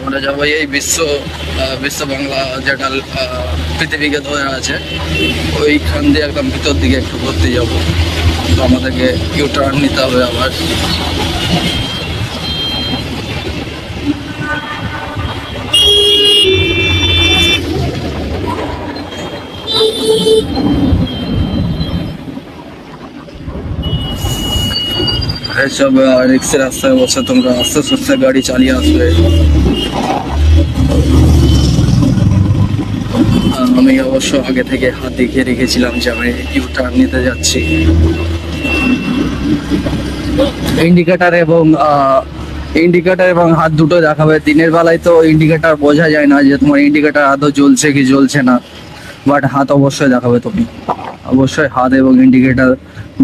আমরা যাব এই বিশ্ব বিশ্ব বাংলা যেটা পৃথিবীকে ধরে আছে, ওইখান দিয়ে একদম ভিতর দিকে একটু ঘুরতে যাব। তো আমাদেরকে ইউ টার্ন নিতে হবে আবার। এইসব রিক্সের রাস্তায় বসে তোমরা আস্তে আস্তে গাড়ি চালিয়ে আসবে আমি অবশ্য আগে থেকে হাত দেখিয়ে রেখেছিলাম যে আমি ইউ টার্ন নিতে যাচ্ছি। ইন্ডিকেটার এবং ইন্ডিকেটার এবং হাত দুটো দেখাবে। দিনের বেলায় তো ইন্ডিকেটার বোঝা যায় না যে তোমার ইন্ডিকেটার আদৌ জ্বলছে কি জ্বলছে না। বাট হাত অবশ্যই দেখাবে তুমি। অবশ্যই হাত এবং ইন্ডিকেটার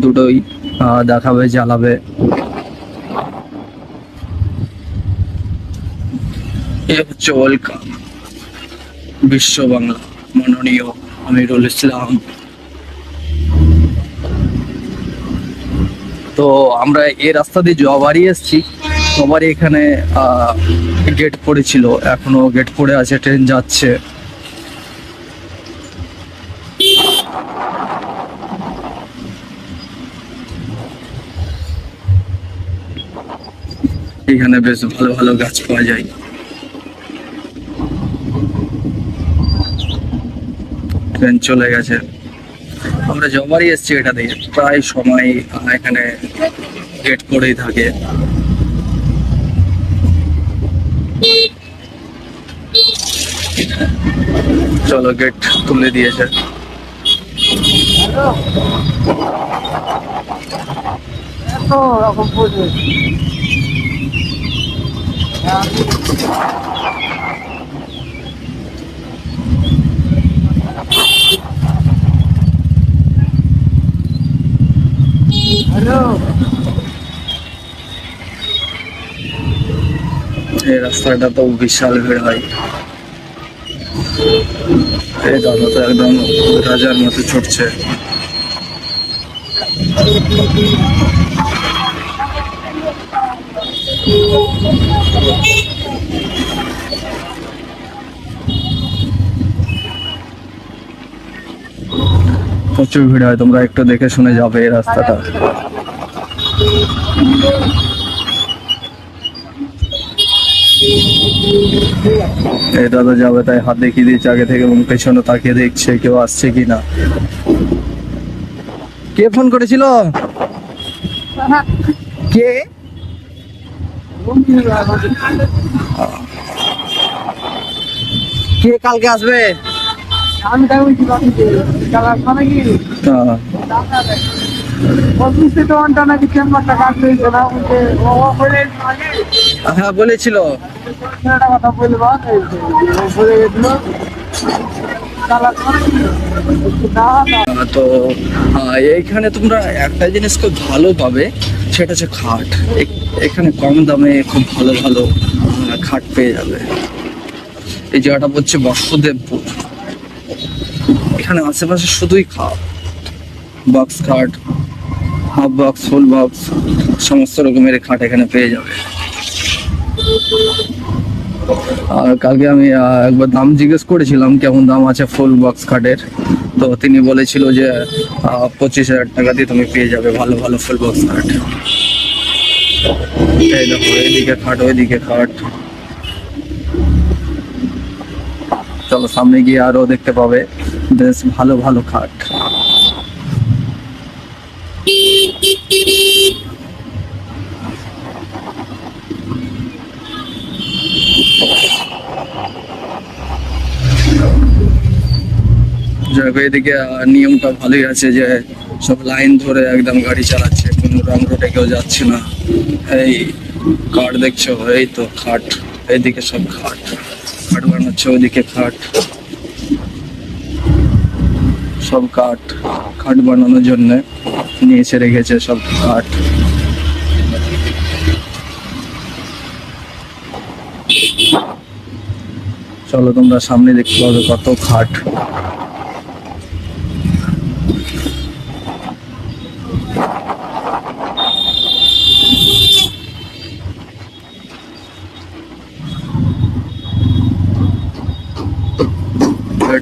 দুটোই দেখাবে, জ্বালাবে। এ হচ্ছে ওয়েলকাম বিশ্ব বাংলা, মাননীয় আমিরুল ইসলাম। তো আমরা এই রাস্তা দিয়ে যবারই এসেছি। সবারই এখানে গেট পড়েছিল। এখনও গেট পড়ে আছে ট্রেন যাচ্ছে। এখানে বেশ ভালো ভালো গাছ পাওয়া যায়। ট্রেন চলে গেছে। আমরা যবারই এসছি এটা দিয়ে। প্রায় সময় এখানে গেট করেই থাকে। চলো গেট তুলে দিয়েছে। এই রাস্তাটা তো বিশাল ভিড় হয় এই দাদা তো একদম রাজার মতো ছুটছে প্রচুর ভিড় হয়, তোমরা একটু দেখে শুনে যাবে এই রাস্তাটা। এই দাদা যাবে তাই হাত দেখিয়ে দিয়েছে, আগে থেকে এবং পেছনে তাকিয়ে দেখছে কেউ আসছে কি না। কে ফোন করেছিল? কে? কে কালকে আসবে? আমি তাই বলছি বাকি চালাক কি অফিসে তো ঘণ্টা নাকি চেম্বারটা না হ্যাঁ বলেছিল। কথা বলবা বলে গেছিল তো এইখানে তোমরা একটা জিনিস খুব ভালো পাবে। সেটা হচ্ছে খাট। এখানে কম দামে খুব ভালো ভালো খাট পেয়ে যাবে। এই জায়গাটা হচ্ছে বাসুদেবপুর। এখানে আশেপাশে শুধুই খাট। বক্স খাট হাফ বক্স ফুল বক্স সমস্ত রকমের খাট এখানে পেয়ে যাবে। আর কালকে আমি একবার দাম জিজ্ঞেস করেছিলাম কেমন দাম আছে ফুল বক্স খাটের। তো তিনি বলেছিল যে পঁচিশ হাজার টাকা দিয়ে তুমি পেয়ে যাবে ভালো ভালো ফুল বক্স খাট এই এদিকে খাট, ওইদিকে খাট। চলো, সামনে গিয়ে আরও দেখতে পাবে। বেশ, ভালো ভালো খাট। এদিকে নিয়মটা ভালোই আছে যে সব লাইন ধরে একদম গাড়ি চালাচ্ছে, কোনো রং রোডে কেউ যাচ্ছে না। এই কাঠ দেখছ? এই তো খাট এইদিকে সব খাট খাট বানাচ্ছে ওইদিকে খাট। সব কাঠ খাট বানানোর জন্য নিয়ে এসে রেখেছে সব কাঠ চলো, তোমরা সামনে দেখতে পাবে কত খাট।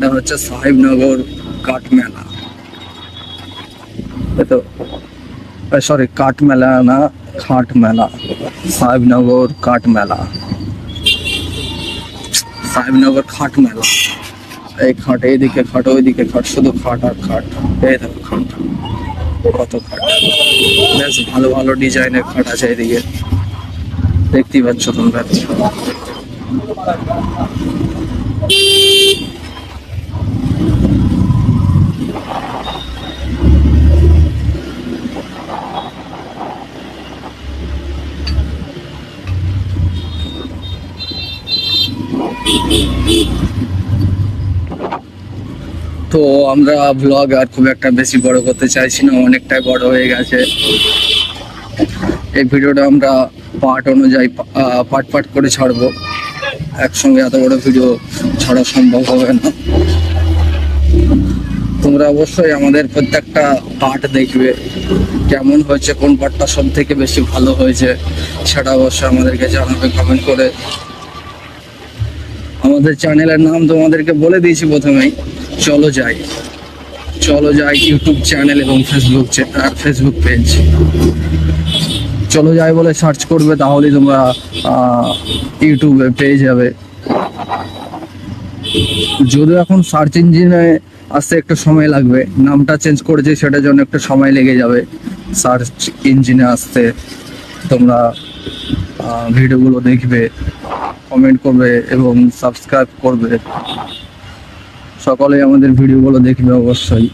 এটা হচ্ছে সাহেবনগর কাঠ মেলা এই তো সরি কাঠ মেলা না খাট মেলা সাহেবনগর কাঠ মেলা সাহেবনগর খাট মেলা এই খাট এইদিকে খাট, ওইদিকে খাট, শুধু খাট আর খাট। এই দেখো খাট কত খাট। বেশ ভালো ভালো ডিজাইনের খাট আছে এদিকে দেখতেই পাচ্ছ তোমরা। তো আমরা ভ্লগ আর খুব একটা বেশি বড় করতে চাইছি না, অনেকটাই বড় হয়ে গেছে। এই ভিডিওটা আমরা পার্ট অনুযায়ী পার্ট পার্ট করে ছাড়বো। একসঙ্গে এত বড় ভিডিও ছাড়া সম্ভব হবে না। তোমরা অবশ্যই আমাদের প্রত্যেকটা পার্ট দেখবে, কেমন হয়েছে, কোন পার্টটা সব থেকে বেশি ভালো হয়েছে সেটা অবশ্যই আমাদেরকে জানাবে কমেন্ট করে। আমাদের চ্যানেলের নাম তোমাদেরকে বলে দিয়েছি প্রথমেই। চলো যাই। চলো যাই ইউটিউব চ্যানেল এবং ফেসবুক ফেসবুক পেজ চলো যাই বলে সার্চ করবে, তাহলেই তোমরা ইউটিউবে পেয়ে যাবে। যদিও এখন সার্চ ইঞ্জিনে আসতে একটু সময় লাগবে, নামটা চেঞ্জ করেছি, সেটার জন্য একটু সময় লেগে যাবে সার্চ ইঞ্জিনে আসতে। তোমরা ভিডিওগুলো দেখবে কমেন্ট করবে এবং সাবস্ক্রাইব করবে। সকলেই আমাদের ভিডিওগুলো দেখবে অবশ্যই।